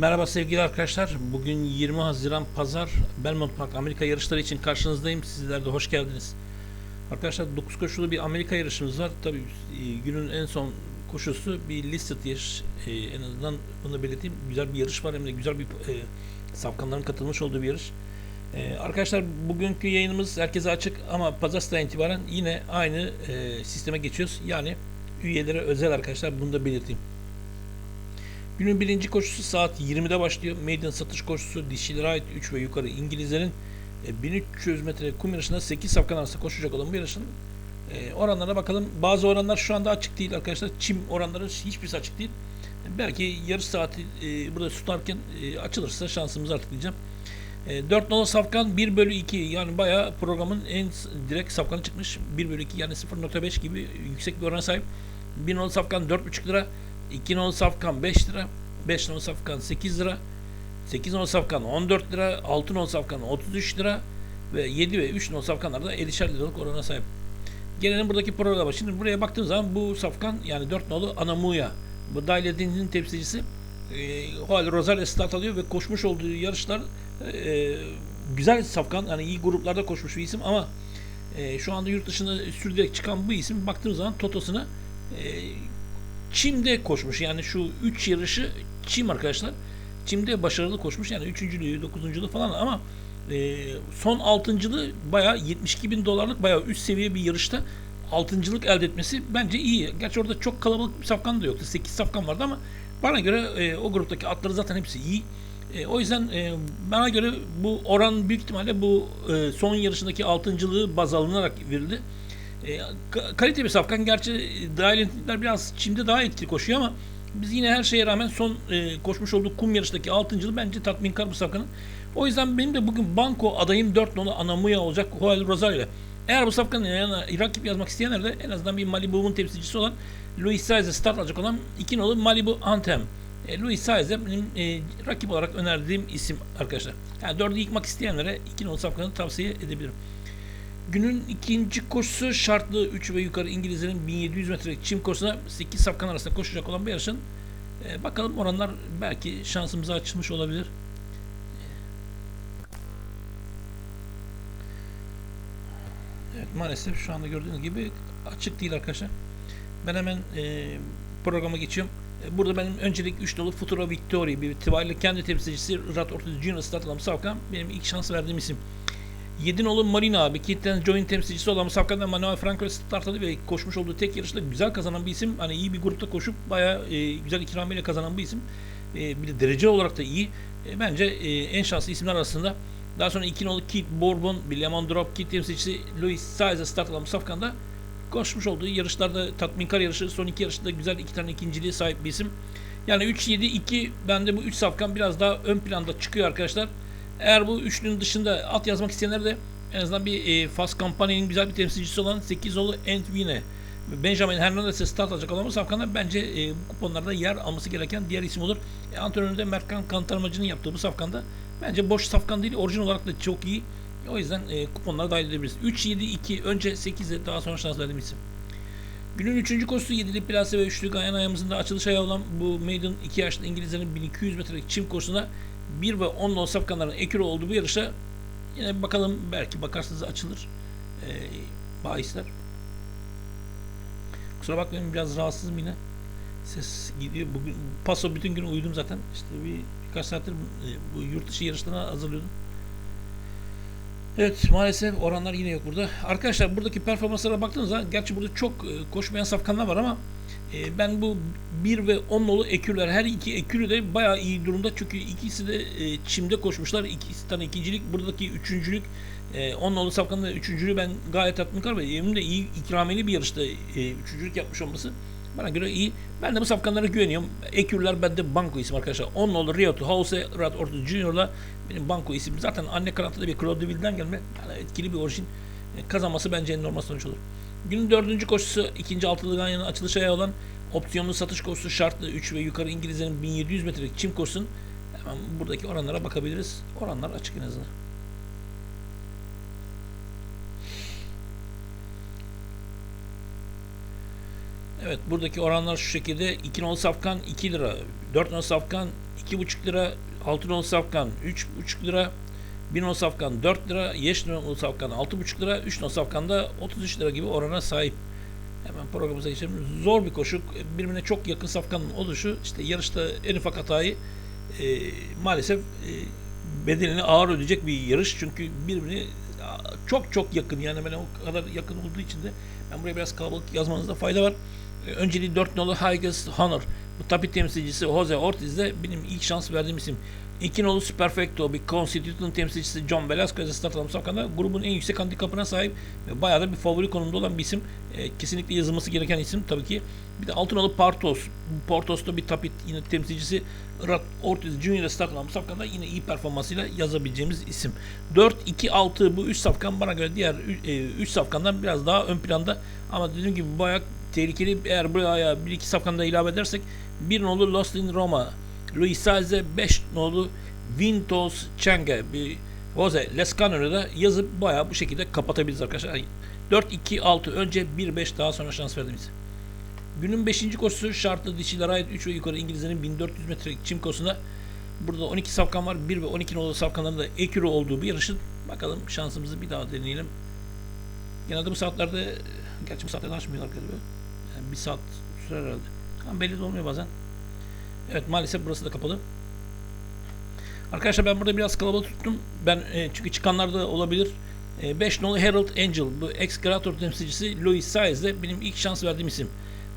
Merhaba sevgili arkadaşlar. Bugün 20 Haziran Pazar Belmont Park Amerika yarışları için karşınızdayım. Sizler de hoş geldiniz. Arkadaşlar 9 koşulu bir Amerika yarışımız var. Tabii e, günün en son koşusu bir listed yarış. E, en azından bunu belirteyim. Güzel bir yarış var hem de güzel bir e, safkanların katılmış olduğu bir yarış. E, arkadaşlar bugünkü yayınımız herkese açık ama pazartesinden itibaren yine aynı e, sisteme geçiyoruz. Yani üyelere özel arkadaşlar bunu da belirteyim. Günün birinci koşusu saat 20'de başlıyor. Maiden satış koşusu dişilere ait 3 ve yukarı İngilizlerin e, 1300 metre kum yarışında 8 safkan arasında koşacak olan bu yarışın e, oranlarına bakalım. Bazı oranlar şu anda açık değil arkadaşlar. Çim oranları hiçbirisi açık değil. Belki yarış saati e, burada tutarken e, açılırsa şansımızı artık diyeceğim. E, 4 nolu safkan 1 bölü 2 yani bayağı programın en direkt safkanı çıkmış. 1 bölü 2 yani 0.5 gibi yüksek bir orana sahip. 1 nolu safkan 4.5 lira. 2 nolu safkan 5 lira. 5 nolu safkan 8 lira. 8 nolu safkan 14 lira. 6 nolu safkan 33 lira. Ve 7 ve 3 nolu safkanlar da 50'şer liralık orana sahip. Gelelim buradaki programa. Şimdi buraya baktığın zaman bu safkan yani 4 nolu Anamuya. Bu Daile Deniz'in temsilcisi. E, Joel Rosales start alıyor ve koşmuş olduğu yarışlar e, güzel safkan. Yani iyi gruplarda koşmuş bir isim ama e, şu anda yurt dışına sürdürerek çıkan bu isim baktığımız zaman Totos'una e, Çim'de koşmuş. Yani şu 3 yarışı Çim arkadaşlar. Çim'de başarılı koşmuş. Yani 3.lüğü, 9.luğu falan ama e, son 6.lığı bayağı 72 bin dolarlık bayağı üst seviye bir yarışta altıncılık elde etmesi bence iyi. Gerçi orada çok kalabalık bir safkan da yoktu. 8 safkan vardı ama bana göre e, o gruptaki atları zaten hepsi iyi. E, o yüzden e, bana göre bu oran büyük ihtimalle bu e, son yarışındaki altıncılığı baz alınarak verildi. E, ka- kalite bir safkan. Gerçi dahilintler biraz Çin'de daha etkili koşuyor ama biz yine her şeye rağmen son e, koşmuş olduğu kum yarıştaki altıncılığı bence tatminkar bir safkanın. O yüzden benim de bugün banko adayım 4 nolu Anamuya olacak Joel Rosario. Eğer bu safkanın yanına rakip yazmak isteyenler de en azından bir Malibu'nun temsilcisi olan Luis Saez'e start alacak olan 2 nolu Malibu Anthem. E, Luis Saez de benim e, rakip olarak önerdiğim isim arkadaşlar. Yani 4'ü yıkmak isteyenlere 2 nolu safkanı tavsiye edebilirim. Günün ikinci koşusu şartlı 3 ve yukarı İngilizlerin 1700 metrelik çim koşusuna 8 safkan arasında koşacak olan bir yarışın e, bakalım oranlar belki şansımıza açılmış olabilir. Evet maalesef şu anda gördüğünüz gibi açık değil arkadaşlar. Ben hemen e, programa geçiyorum. E, Burada benim öncelik 3 dolu Futura Victoria bir itibariyle kendi temsilcisi Rat Ortiz Junior start alan Safkan benim ilk şans verdiğim isim. 7 nolu Marina abi. Kitten Joint temsilcisi olan Safkan'dan Manuel Franco start aldı ve koşmuş olduğu tek yarışta güzel kazanan bir isim. Hani iyi bir grupta koşup bayağı e, güzel ikramiyle kazanan bir isim. E, bir de derece olarak da iyi. E, bence e, en şanslı isimler arasında. Daha sonra 2 nolu Keith Bourbon, bir Lemon Drop Kit temsilcisi Louis Saez'e start alan Safkan'da koşmuş olduğu yarışlarda tatminkar yarışı son iki yarışta güzel iki tane ikinciliğe sahip bir isim. Yani 3-7-2 bende bu 3 safkan biraz daha ön planda çıkıyor arkadaşlar. Eğer bu üçlünün dışında at yazmak isteyenler de en azından bir e, Fast Company'nin güzel bir temsilcisi olan 8 nolu Entvine Benjamin Hernandez'e start alacak olan bu safkanlar bence e, bu kuponlarda yer alması gereken diğer isim olur. E, antrenöründe Merkan Kantarmacı'nın yaptığı bu safkanda bence boş safkan değil orijinal olarak da çok iyi. O yüzden e, kuponlara dahil edebiliriz. 3-7-2 önce 8'e daha sonra şans verdiğim isim. Günün 3. koşusu 7'li plase ve 3'lü Gayan ayağımızın da açılış ayağı olan bu Maiden 2 yaşlı İngilizlerin 1200 metrelik çim koşusuna 1 ve 10 nol safkanların ekürü olduğu bu yarışa yine bakalım belki bakarsınız açılır e, bahisler. Kusura bakmayın biraz rahatsızım yine. Ses gidiyor. Bugün paso bütün gün uyudum zaten. İşte bir birkaç saattir e, bu yurt dışı yarışlarına hazırlıyordum. Evet maalesef oranlar yine yok burada. Arkadaşlar buradaki performanslara baktığınızda gerçi burada çok e, koşmayan safkanlar var ama e, ben bu 1 ve 10 nolu ekürler her iki ekürü de bayağı iyi durumda. Çünkü ikisi de e, çimde koşmuşlar. İkisi tane ikincilik. Buradaki üçüncülük e, 10 nolu safkanın da üçüncülüğü ben gayet tatminkar ve yemin de iyi ikrameli bir yarışta e, üçüncülük yapmış olması bana göre iyi. Ben de bu safkanlara güveniyorum. Ekürler bende banko isim arkadaşlar. 10 nolu Rio to House, Rad Orta Junior'la benim banko isim. Zaten anne kanatıda bir Claude Deville'den gelme. Yani etkili bir orijin. E, kazanması bence en normal sonuç olur. Günün dördüncü koşusu ikinci altılı ganyanın açılış ayağı olan opsiyonlu satış koşusu şartlı 3 ve yukarı İngilizlerin 1700 metrelik çim koşusun. Hemen buradaki oranlara bakabiliriz. Oranlar açık en azından. Evet buradaki oranlar şu şekilde 2 nolu safkan 2 lira, 4 nolu safkan 2,5 lira, 6 nolu safkan 3,5 lira, 1 nolu safkan 4 lira, 7 nolu safkan 6,5 lira, 3 nolu safkan da 33 lira gibi orana sahip. Hemen programımıza geçelim. Zor bir koşu. Birbirine çok yakın safkanın oluşu işte yarışta en ufak hatayı e, maalesef e, bedelini ağır ödeyecek bir yarış. Çünkü birbirine çok çok yakın yani ben o kadar yakın olduğu için de ben buraya biraz kalabalık yazmanızda fayda var. Önceliği 4 nolu Highest Honor. Bu tapi temsilcisi Jose Ortiz de benim ilk şans verdiğim isim. İki nolu Superfecto bir Constitution temsilcisi John Velasquez'e start almış Safkan'da grubun en yüksek handikapına sahip ve bayağı da bir favori konumda olan bir isim. E, kesinlikle yazılması gereken isim tabii ki. Bir de altın nolu Portos. Portos'ta bir tapit yine temsilcisi Rat Ortiz Junior'e start almış Safkan'da yine iyi performansıyla yazabileceğimiz isim. 4-2-6 bu 3 safkan bana göre diğer 3 e, safkandan biraz daha ön planda ama dediğim gibi bayağı tehlikeli. Eğer buraya 1-2 safkan da ilave edersek bir nolu Lost in Roma Luis Salze 5 nolu Vintos Chenge bir Jose Lescaner'ı da yazıp bayağı bu şekilde kapatabiliriz arkadaşlar. 4-2-6 önce 1-5 daha sonra şans verdiğimiz. Günün 5. koşusu şartlı dişilere ait 3 ve yukarı İngilizlerin 1400 metre çim koşusunda burada 12 safkan var. 1 ve 12 nolu safkanların da ekürü olduğu bir yarışın. Bakalım şansımızı bir daha deneyelim. Genelde bu saatlerde gerçi bu saatlerde açmıyorlar galiba. Yani bir saat sürer herhalde. Ama belli de olmuyor bazen. Evet maalesef burası da kapalı. Arkadaşlar ben burada biraz kalabalık tuttum. Ben e, çünkü çıkanlar da olabilir. 5 e, nolu Harold Angel bu ex Creator temsilcisi Louis Saez de benim ilk şans verdiğim isim.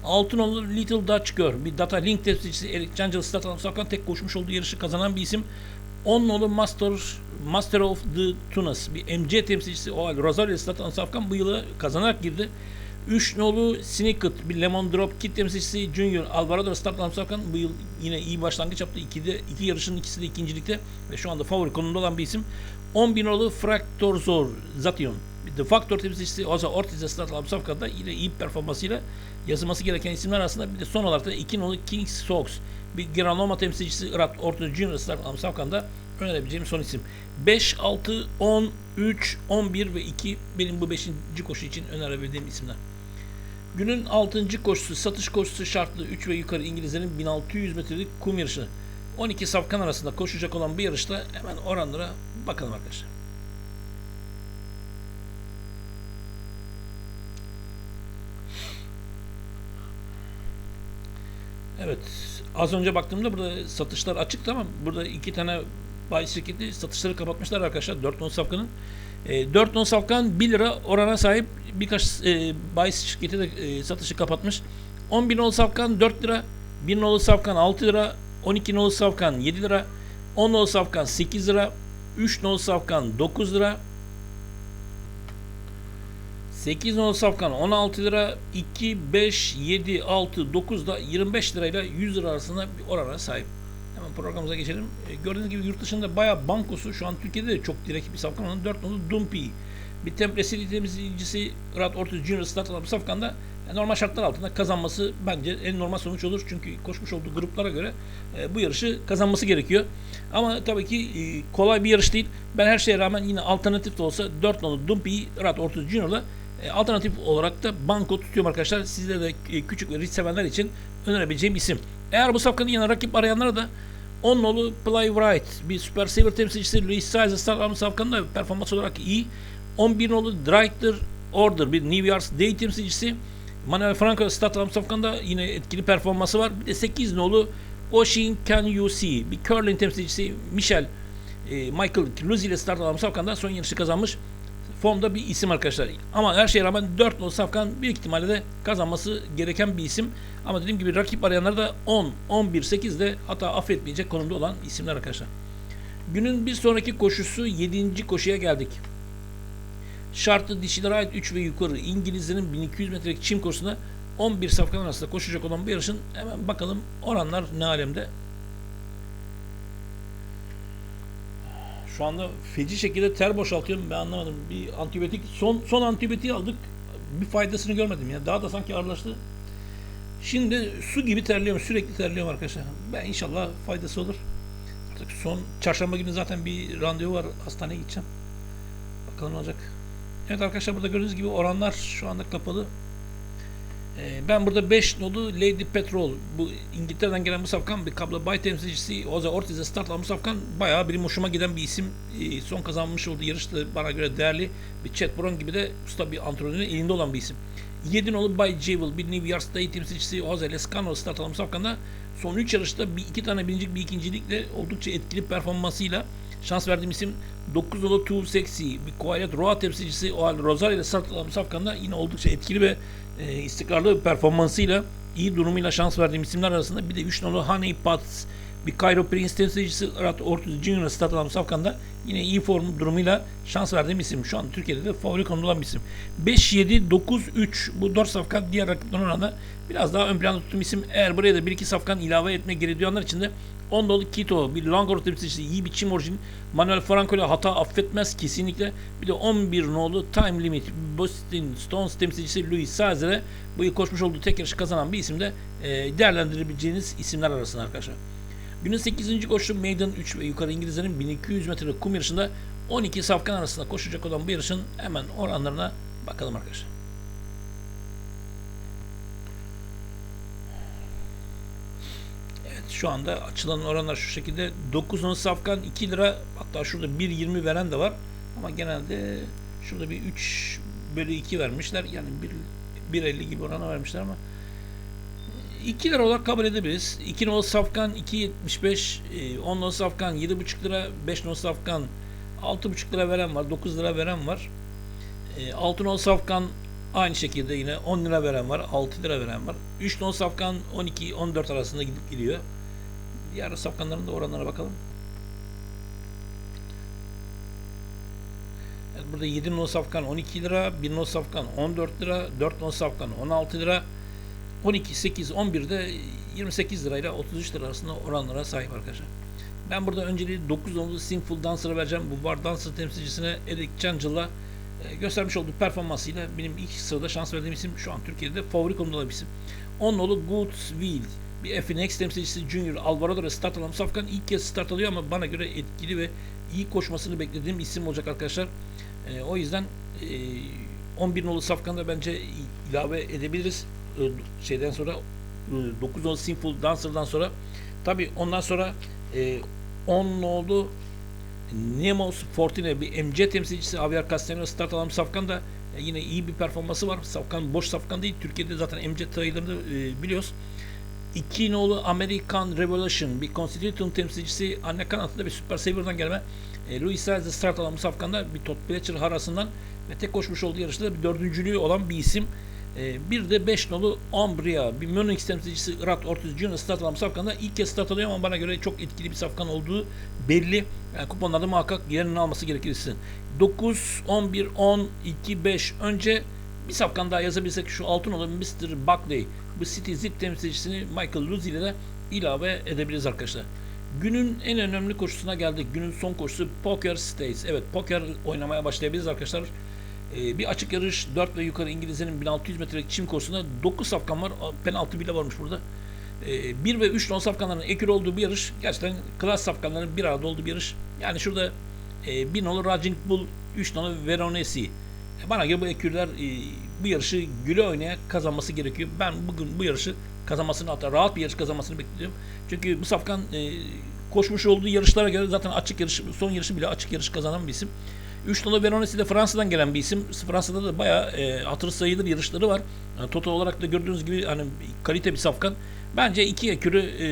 6 nolu Little Dutch Girl bir Data Link temsilcisi Eric Cancel Start Alımsak'tan tek koşmuş olduğu yarışı kazanan bir isim. 10 nolu Master Master of the Tunas bir MC temsilcisi Oal Rosario Alımsak'tan bu yılı kazanarak girdi. 3 nolu Snicket bir Lemon Drop Kit temsilcisi Junior Alvarado start almışlarken bu yıl yine iyi başlangıç yaptı. İkide, iki yarışın ikisi de ikincilikte ve şu anda favori konumda olan bir isim. 11 nolu Fractorzor Zation The Factor temsilcisi Oza Ortiz'e start alan safkada yine iyi performansıyla yazılması gereken isimler arasında bir de son olarak da 2 nolu Kings Sox bir Granoma temsilcisi Rat Ortiz Junior start alan safkanda önerebileceğim son isim. 5, 6, 10, 3, 11 ve 2 benim bu 5. koşu için önerebildiğim isimler. Günün 6. koşusu satış koşusu şartlı 3 ve yukarı İngilizlerin 1600 metrelik kum yarışı. 12 safkan arasında koşacak olan bu yarışta hemen oranlara bakalım arkadaşlar. Evet. Az önce baktığımda burada satışlar açıktı ama burada iki tane bayi şirketi satışları kapatmışlar arkadaşlar. 4 non safkanın. E, 4 non safkan 1 lira orana sahip birkaç e, bahis şirketi de e, satışı kapatmış. 10 bin nolu safkan 4 lira, 1 nolu safkan 6 lira, 12 nolu safkan 7 lira, 10 nolu safkan 8 lira, 3 nolu safkan 9 lira, 8 nolu safkan 16 lira, 2, 5, 7, 6, 9 da 25 lirayla 100 lira arasında bir orana sahip. Programımıza geçelim. E, gördüğünüz gibi yurt dışında bayağı bankosu şu an Türkiye'de de çok direkt bir safkan olan 4 nolu Dumpi bir tempresili temsilcisi Rad Ortiz Junior start alan Safkan'da normal şartlar altında kazanması bence en normal sonuç olur. Çünkü koşmuş olduğu gruplara göre e, bu yarışı kazanması gerekiyor. Ama tabii ki e, kolay bir yarış değil. Ben her şeye rağmen yine alternatif de olsa 4 nolu Dumpy'yi Rad Ortiz Junior'la e, alternatif olarak da banko tutuyorum arkadaşlar. Sizlere de e, küçük ve risk sevenler için önerebileceğim isim. Eğer bu safkanın yanına rakip arayanlara da 10 nolu Play Right bir Super Saver temsilcisi Luis Saez start almış safkanın da performans olarak iyi. 11 nolu Director Order bir New York Day temsilcisi. Manuel Franco Start Safkan'da yine etkili performansı var. Bir de 8 nolu Ocean Can You See bir curling temsilcisi Michel e, Michael Luzzi ile start Safkan'da son yarışı kazanmış. Formda bir isim arkadaşlar. Ama her şeye rağmen 4 nolu Safkan büyük ihtimalle de kazanması gereken bir isim. Ama dediğim gibi rakip arayanlar da 10, 11, 8 de hata affetmeyecek konumda olan isimler arkadaşlar. Günün bir sonraki koşusu 7. koşuya geldik. Şartlı dişilere ait 3 ve yukarı İngilizlerin 1200 metrelik çim koşusunda 11 safkan arasında koşacak olan bir yarışın hemen bakalım oranlar ne alemde. Şu anda feci şekilde ter boşaltıyorum ben anlamadım. Bir antibiyotik son son antibiyotiği aldık. Bir faydasını görmedim ya. Daha da sanki ağırlaştı. Şimdi su gibi terliyorum. Sürekli terliyorum arkadaşlar. Ben inşallah faydası olur. Artık son çarşamba günü zaten bir randevu var. Hastaneye gideceğim. Bakalım olacak. Evet arkadaşlar burada gördüğünüz gibi oranlar şu anda kapalı. Ee, ben burada 5 nolu Lady Petrol. Bu İngiltere'den gelen bu safkan bir kablo bay temsilcisi Oza Ortiz'e start alan bu safkan bayağı benim hoşuma giden bir isim. Ee, son kazanmış olduğu yarışta bana göre değerli. Bir Chet Brown gibi de usta bir antrenörün elinde olan bir isim. 7 nolu Bay Jewel bir New York State temsilcisi Jose Lescano start alan safkanda son 3 yarışta bir iki tane birincilik bir ikincilikle oldukça etkili performansıyla şans verdiğim isim 9 nolu Too Sexy bir Quiet Roa temsilcisi o halde Rosario ile safkanda yine oldukça etkili ve e, istikrarlı performansıyla iyi durumuyla şans verdiğim isimler arasında bir de 3 nolu Honey Potts bir Cairo Prince temsilcisi Rat Ortiz Junior start alan safkanda yine iyi form durumuyla şans verdiğim isim. Şu an Türkiye'de de favori konumda olan bir isim. 5-7-9-3 bu 4 safkan diğer rakiplerine oranla biraz daha ön planda tuttuğum isim. Eğer buraya da 1-2 safkan ilave etmek gerekiyor diyenler için de 10 dolu Kito, bir Langor temsilcisi, iyi bir çim orijin. Manuel Franco ile hata affetmez kesinlikle. Bir de 11 nolu Time Limit, Boston Stones temsilcisi Louis Sazer'e bu yıl koşmuş olduğu tek yarışı kazanan bir isim de e, değerlendirebileceğiniz isimler arasında arkadaşlar. Günün 8. koşu Maiden 3 ve yukarı İngilizlerin 1200 metre kum yarışında 12 safkan arasında koşacak olan bu yarışın hemen oranlarına bakalım arkadaşlar. Şu anda açılan oranlar şu şekilde 9 on safkan 2 lira hatta şurada 1.20 veren de var ama genelde şurada bir 3 bölü 2 vermişler yani 1, 1.50 gibi orana vermişler ama 2 lira olarak kabul edebiliriz. 2 nolu safkan 2.75, 10 nolu safkan 7.5 lira, 5 nolu safkan 6.5 lira veren var, 9 lira veren var. 6 nolu safkan aynı şekilde yine 10 lira veren var, 6 lira veren var. 3 nolu safkan 12-14 arasında gidip gidiyor. Diğer safkanların da oranlara bakalım. Evet, burada 7 nolu safkan 12 lira, 1 nolu safkan 14 lira, 4 nolu safkan 16 lira, 12, 8, 11'de 28 lirayla 33 lira arasında oranlara sahip arkadaşlar. Ben burada önceliği 9 nolu Singful Dancer'a vereceğim. Bu Var Dancer temsilcisine Eric Changel'la e, göstermiş olduğu performansıyla benim ilk sırada şans verdiğim isim şu an Türkiye'de favori konumda olan isim. 10 nolu Goodsville bir FNX temsilcisi Junior Alvarado'ya start alan Safkan ilk kez start alıyor ama bana göre etkili ve iyi koşmasını beklediğim isim olacak arkadaşlar. E, o yüzden e, 11 nolu Safkan'da bence ilave edebiliriz şeyden sonra 9 nolu Sinful Dancer'dan sonra tabi ondan sonra 10 nolu Nemos Fortune bir MC temsilcisi Javier Castellano start alan Safkan da yine iyi bir performansı var. Safkan boş Safkan değil. Türkiye'de zaten MC sayılarını biliyoruz. 2 nolu American Revolution bir Constitution temsilcisi anne kanatında bir Super Saver'dan gelme e, Louis Saez start alan Safkan'da bir Todd Pletcher harasından ve tek koşmuş olduğu yarışta bir dördüncülüğü olan bir isim. E, bir de 5 nolu Umbria, bir Munich temsilcisi Rat Ortiz Junior start alan safkanda ilk kez start alıyor ama bana göre çok etkili bir safkan olduğu belli. Yani kuponlarda muhakkak yerini alması gerekir sizin. 9, 11, 10, 2, 5 önce bir safkan daha yazabilsek şu altın olan Mr. Buckley, bu City Zip temsilcisini Michael Luz ile de ilave edebiliriz arkadaşlar. Günün en önemli koşusuna geldik. Günün son koşusu Poker States. Evet poker oynamaya başlayabiliriz arkadaşlar. Ee, bir açık yarış 4 ve yukarı İngilizlerin 1600 metrelik çim koşusunda 9 safkan var. Penaltı bile varmış burada. Ee, 1 ve 3 non safkanların ekür olduğu bir yarış. Gerçekten klas safkanların bir arada olduğu bir yarış. Yani şurada e, 1 nolu Raging Bull, 3 nolu Veronesi. Bana göre bu ekürler e, bu yarışı güle oynaya kazanması gerekiyor. Ben bugün bu yarışı kazanmasını hatta rahat bir yarış kazanmasını bekliyorum. Çünkü bu safkan e, koşmuş olduğu yarışlara göre zaten açık yarış, son yarışı bile açık yarış kazanan bir isim. 3 nolu Veronesi de Fransa'dan gelen bir isim. Fransa'da da bayağı e, hatırı sayılır yarışları var. Yani Toto olarak da gördüğünüz gibi hani kalite bir safkan. Bence iki ekürü e,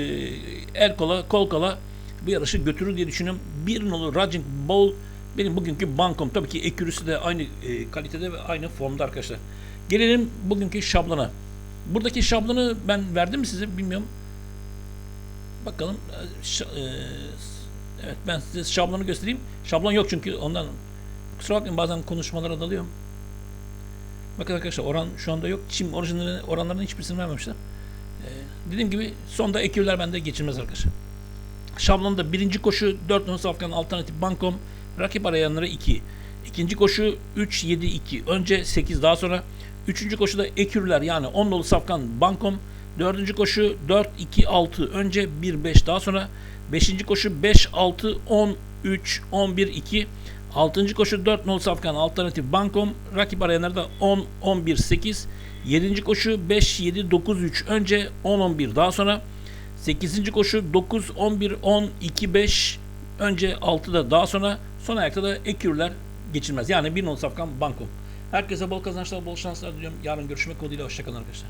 el kola, kol kola bu yarışı götürür diye düşünüyorum. Bir nolu Raging Ball benim bugünkü bankom. Tabii ki ekürüsü de aynı e, kalitede ve aynı formda arkadaşlar. Gelelim bugünkü şablona. Buradaki şablonu ben verdim mi size bilmiyorum. Bakalım. Ş- e, evet ben size şablonu göstereyim. Şablon yok çünkü ondan Kusura bakmayın bazen konuşmalara dalıyorum. Bakın arkadaşlar oran şu anda yok. Çim orijinali oranlarının hiçbirisini vermemişler. Ee, dediğim gibi sonda ekürler bende geçilmez arkadaşlar. Şablonda birinci koşu 4 numaralı safkanın alternatif bankom. Rakip arayanlara 2. İkinci koşu 3 7 2. Önce 8 daha sonra. Üçüncü koşuda ekürler yani 10 dolu safkan bankom. Dördüncü koşu 4 2 6. Önce 1 5 daha sonra. Beşinci koşu 5 6 10 3 11 2. 6. koşu 4 nol safkan alternatif bankom. Rakip arayanlarda 10 11 8. 7. koşu 5 7 9 3 önce 10 11 daha sonra 8. koşu 9 11 10 2 5 önce 6'da daha sonra son ayakta da ekürler geçilmez. Yani bir non safkan banko. Herkese bol kazançlar, bol şanslar diliyorum. Yarın görüşmek umuduyla. Hoşçakalın arkadaşlar.